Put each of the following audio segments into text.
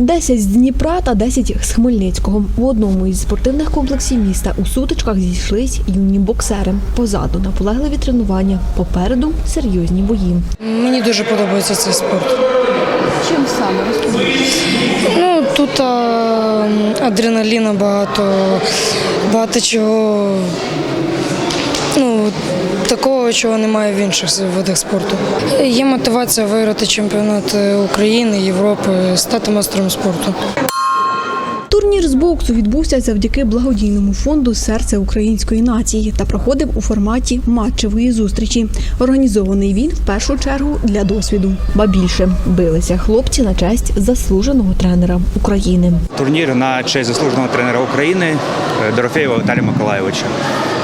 10 з Дніпра та 10 з Хмельницького. В одному із спортивних комплексів міста у сутичках зійшлись юні боксери. Позаду наполегливі тренування, попереду серйозні бої. Мені дуже подобається цей спорт. Чим саме Ну тут а, адреналіна багато, багато чого. Ну, такого, чого немає в інших видах спорту. Є мотивація виграти чемпіонат України, Європи, стати мастером спорту. Турнір з боксу відбувся завдяки благодійному фонду Серце української нації та проходив у форматі матчевої зустрічі. Організований він в першу чергу для досвіду. Ба більше билися хлопці на честь заслуженого тренера України. Турнір на честь заслуженого тренера України е, Дорофєєва Віталія Миколайовича.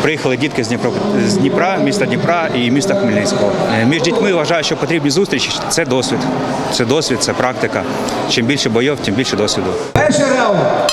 Приїхали дітки з Дніпра, з Дніпра, міста Дніпра і міста Хмельницького. Е, Між дітьми вважаю, що потрібні зустрічі. Це досвід. Це досвід, це практика. Чим більше бойов, тим більше досвіду. Перший раунд.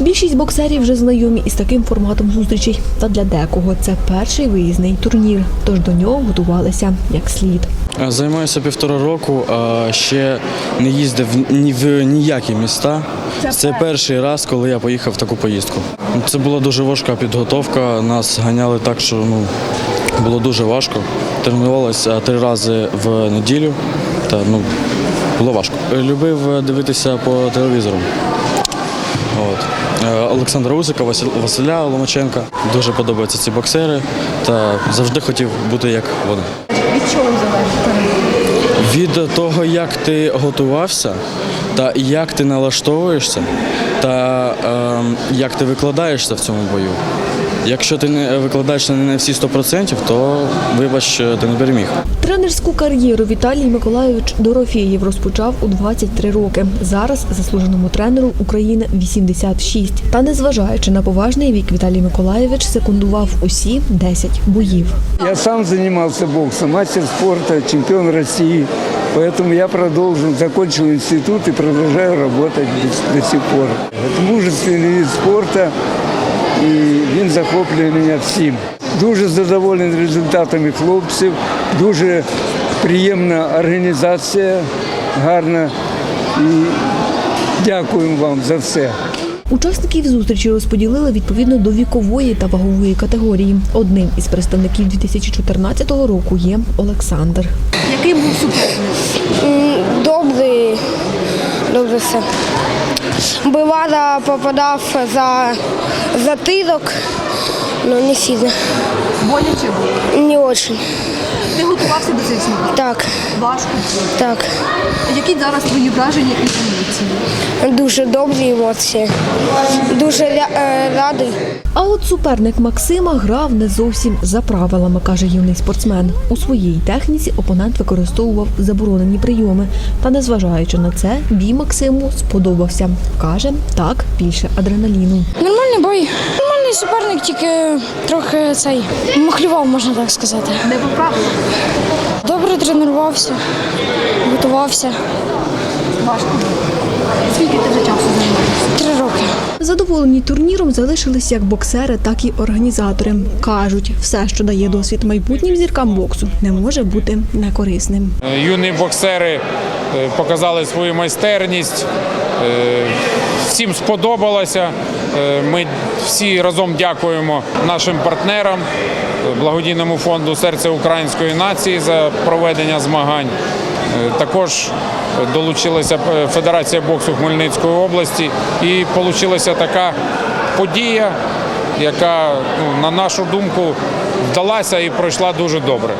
Більшість боксерів вже знайомі із таким форматом зустрічей. Та для декого це перший виїзний турнір, тож до нього готувалися як слід. Займаюся півтора року, а ще не їздив ні в ніякі міста. Це перший раз, коли я поїхав в таку поїздку. Це була дуже важка підготовка. Нас ганяли так, що ну було дуже важко. Тренувалися три рази в неділю, та ну було важко. Любив дивитися по телевізору. От. Е, Олександра Усика, Василя Ломаченка. Дуже подобаються ці боксери та завжди хотів бути як вони. Від чого залежить? Від того, як ти готувався, та як ти налаштовуєшся, та ем, як ти викладаєшся в цьому бою. Якщо ти не викладаєшся не на всі 100%, то вибач, ти не переміг. Тренерську кар'єру Віталій Миколайович Дорофєєв розпочав у 23 роки. Зараз заслуженому тренеру України 86. Та незважаючи на поважний вік, Віталій Миколайович секундував усі 10 боїв. Я сам занимался боксом, мастер спорта, чемпион России. Поэтому я продолжил, закончил институт и продолжаю работать до, до сих пор. Это мужественный вид спорта, і він захоплює мене всім. Дуже задоволений результатами хлопців, дуже приємна організація, гарна. І дякуємо вам за все. Учасників зустрічі розподілили відповідно до вікової та вагової категорії. Одним із представників 2014 року є Олександр. Який був суперник? Добрий, добре все. Бивара попадав за затирок, але не сильно. Боляче було. Не очень. Ти готувався до цих змагань? Так, Важко. так. Які зараз твої враження і емоції? Дуже добрі емоції. Дуже е, радий. А от суперник Максима грав не зовсім за правилами, каже юний спортсмен. У своїй техніці опонент використовував заборонені прийоми. Та незважаючи на це, бій Максиму сподобався. Каже, так більше адреналіну. Нормальний бой. Нормальний суперник, тільки трохи цей махлював, можна так сказати. Не по правилам. Добре тренувався, готувався. Важко. Скільки ти вже часу займаєшся? Три роки. Задоволені турніром залишились як боксери, так і організатори. Кажуть, все, що дає досвід майбутнім зіркам боксу, не може бути некорисним. Юні боксери е, показали свою майстерність. Е, Всім сподобалося. Е, Ми всі разом дякуємо нашим партнерам, е, благодійному фонду Серце української нації за проведення змагань. Е, Також долучилася е, Федерація боксу Хмельницької області і вийшла така подія, яка, ну, на нашу думку, вдалася і пройшла дуже добре.